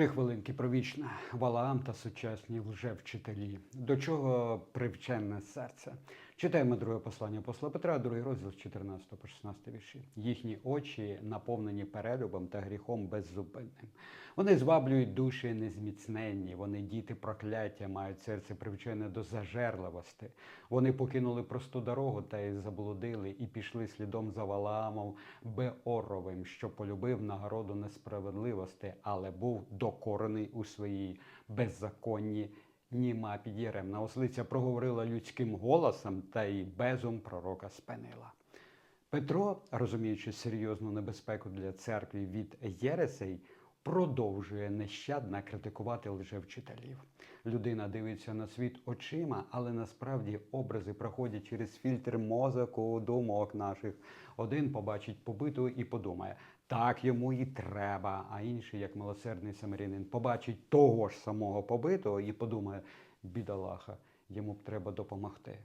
Три хвилинки про вічне. Валаам та сучасні лжевчителі. До чого привчене серце? Читаємо друге послання посла Петра, другий розділ з 14 по 16 вірші. Їхні очі наповнені перелюбом та гріхом беззупинним. Вони зваблюють душі незміцненні, вони діти прокляття, мають серце привчене до зажерливості. Вони покинули просту дорогу та й заблудили, і пішли слідом за Валаамом Беоровим, що полюбив нагороду несправедливості, але був докорений у своїй беззаконні. Німа під'єремна ослиця проговорила людським голосом, та й безум пророка спинила. Петро, розуміючи серйозну небезпеку для церкви від Єресей, продовжує нещадно критикувати лжевчителів. Людина дивиться на світ очима, але насправді образи проходять через фільтр мозоку думок наших. Один побачить побиту і подумає, так йому і треба. А інший, як милосердний самарянин, побачить того ж самого побитого і подумає, бідолаха, йому б треба допомогти.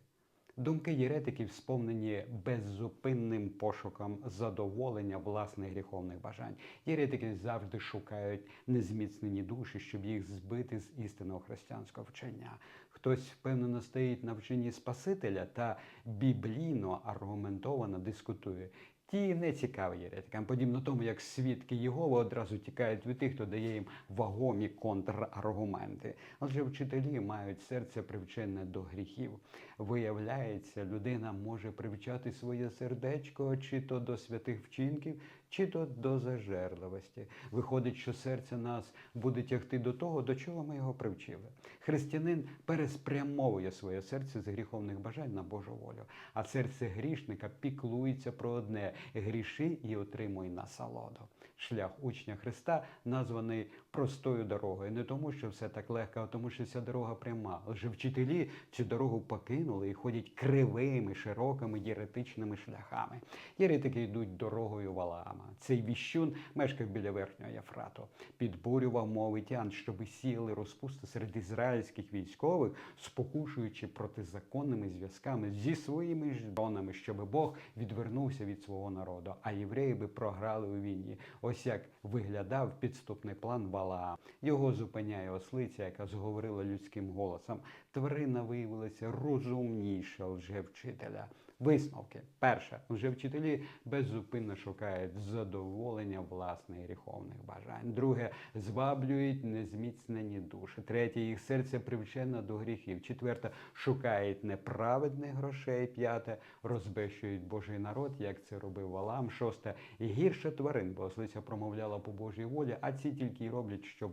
Думки єретиків сповнені беззупинним пошуком задоволення власних гріховних бажань. Єретики завжди шукають незміцнені душі, щоб їх збити з істинного християнського вчення. Хтось впевнено стоїть на вченні Спасителя та біблійно аргументовано дискутує. Ті не цікаві єретикам, подібно тому, як свідки Єгови одразу тікають від тих, хто дає їм вагомі контраргументи. Адже вчителі мають серце привчене до гріхів. Виявляється, людина може привчати своє сердечко чи то до святих вчинків, чи то до зажерливості. Виходить, що серце нас буде тягти до того, до чого ми його привчили. Християнин переспрямовує своє серце з гріховних бажань на Божу волю, а серце грішника піклується про одне гріши і отримуй насолоду. Шлях учня Христа названий простою дорогою, не тому, що все так легко, а тому, що ця дорога пряма. Лже вчителі цю дорогу покинули і ходять кривими, широкими єретичними шляхами. Єретики йдуть дорогою Валаама. Цей віщун мешкав біля верхнього Єфрату, підбурював мовитян, щоби сіяли розпусти серед ізраїльських військових, спокушуючи протизаконними зв'язками зі своїми ж донами, щоби Бог відвернувся від свого народу, а євреї би програли у війні. Ось як виглядав підступний план Валаама. Його зупиняє ослиця, яка зговорила людським голосом. Тварина виявилася розумніша лжевчителя. Висновки. Перше, лжевчителі беззупинно шукають задоволення власних гріховних бажань. Друге, зваблюють незміцнені душі. Третє, їх серце привчено до гріхів. Четверте, шукають неправедних грошей. П'яте, розбещують Божий народ, як це робив Валам. Шосте, гірше тварин, бо ослиця промовляла по Божій волі, а ці тільки й роблять, що